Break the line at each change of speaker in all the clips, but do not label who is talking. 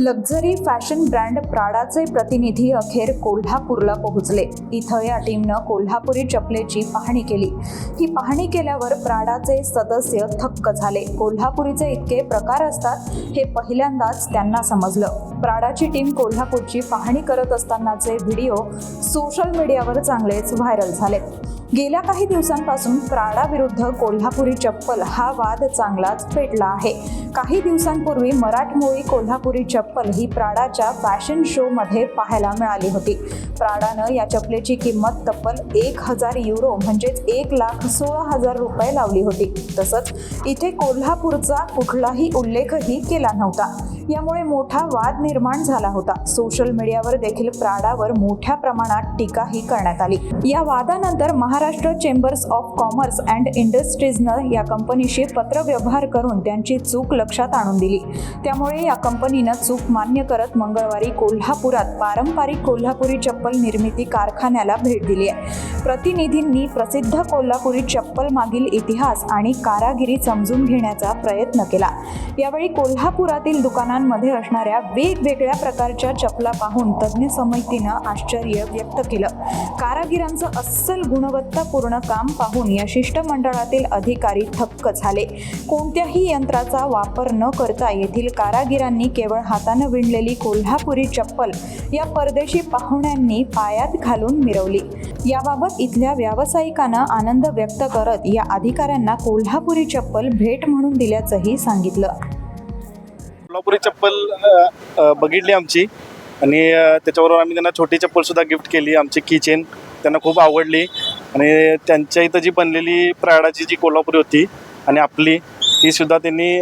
Luxury fashion brand प्राडाचे प्रतिनिधी अखेर कोल्हापूरला पोहोचले. इथं या टीमनं कोल्हापुरी चपलेची पाहणी केली. ही पाहणी केल्यावर प्राडाचे सदस्य थक्क झाले. कोल्हापुरीचे इतके प्रकार असतात हे पहिल्यांदाच त्यांना समजलं. प्राडाची टीम कोल्हापूरची पाहणी करत असतानाचे व्हिडिओ सोशल मीडियावर चांगलेच व्हायरल झाले. गेल्या काही दिवसांपासून प्राडा विरुद्ध कोल्हापुरी चप्पल हा वाद चांगलाच पेटला आहे. काही दिवसांपूर्वी मराठमोळी कोल्हापुरी चप्पल ही प्राडाच्या फॅशन शो मध्ये पाहायला मिळाली होती. प्राडानं या चपलेची किंमत तब्बल एक हजार युरो म्हणजेच एक लाख सोळा हजार रुपये लावली होती. तसंच इथे कोल्हापूरचा कुठलाही उल्लेखही केला नव्हता. यामुळे मोठा वाद निर्माण झाला होता. सोशल मीडियावर देखील प्राडावर मोठ्या प्रमाणात टीकाही करण्यात आली. या वादानंतर Maharashtra chambers of commerce and इंडस्ट्रीजनं या कंपनीशी पत्रव्यवहार करून त्यांची चूक लक्षात आणून दिली. त्यामुळे या कंपनीनं चूक मान्य करत मंगळवारी कोल्हापुरात पारंपरिक कोल्हापुरी चप्पल निर्मिती कारखान्याला भेट दिली आहे. प्रतिनिधींनी प्रसिद्ध कोल्हापुरी चप्पल मागील इतिहास आणि कारागिरी समजून घेण्याचा प्रयत्न केला. यावेळी कोल्हापुरातील दुकानांमध्ये असणाऱ्या वेगवेगळ्या प्रकारच्या चपला पाहून तज्ज्ञ समितीनं आश्चर्य व्यक्त केलं. कारागिरांचं अस्सल गुणवत्तापूर्ण काम पाहून या शिष्टमंडळातील अधिकारी थक्क झाले. कोणत्याही यंत्राचा वापर न करता येथील कारागिरांनी केवळ हातानं विणलेली कोल्हापुरी चप्पल या परदेशी पाहुण्यांनी पायात घालून मिरवली. याबाबत इथल्या व्यावसायिकानं आनंद व्यक्त करत या अधिकाऱ्यांना कोल्हापुरी चप्पल भेट म्हणून दिल्याचंही सांगितलं.
कोल्हापुरी चप्पल बघितली आमची. आणि त्याच्याबरोबर आम्ही त्यांना छोटी चप्पलसुद्धा गिफ्ट केली आमची किचेन त्यांना खूप आवडली. आणि त्यांच्या इथं जी बनलेली प्राडाची जी कोल्हापुरी होती आणि आपली ती सुद्धा त्यांनी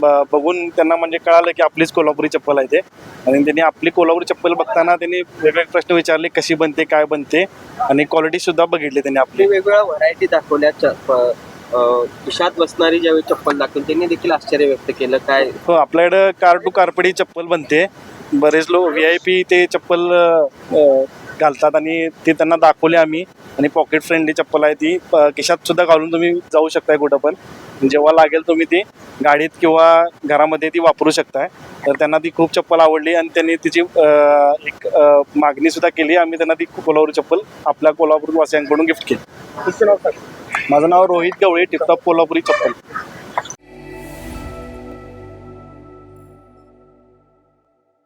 बघून त्यांना म्हणजे कळालं की आपलीच कोल्हापुरी चप्पल आहे ते. आणि त्यांनी आपली कोल्हापुरी चप्पल बघताना त्यांनी वेगवेगळे प्रश्न विचारले कशी बनते काय बनते? आणि क्वालिटी सुद्धा बघितली त्यांनी आपली.
वेगवेगळ्या व्हरायटी दाखवल्या खिशात बसणारी ज्यावेळी चप्पल दाखवली त्यांनी देखील आश्चर्य व्यक्त केलं. काय
हो आपल्याकडं कार टू कारपडी चप्पल बनते. बरेच लोक व्ही आय पी ते चप्पल घालतात आणि ते त्यांना दाखवले आम्ही. आणि पॉकेट फ्रेंडली चप्पल आहे ती. खिशात सुद्धा घालून तुम्ही जाऊ शकताय कुठं पण. जेव्हा लागेल तुम्ही ती गाडीत किंवा घरामध्ये ती वापरू शकताय. तर त्यांना ती खूप चप्पल आवडली आणि त्यांनी तिची एक मागणी सुद्धा केली. आम्ही त्यांना ती कोल्हापूर चप्पल आपल्या कोल्हापूर वासियांकडून गिफ्ट केली माझं नाव रोहित गवळे टिपटॉप कोल्हापुरी चप्पल.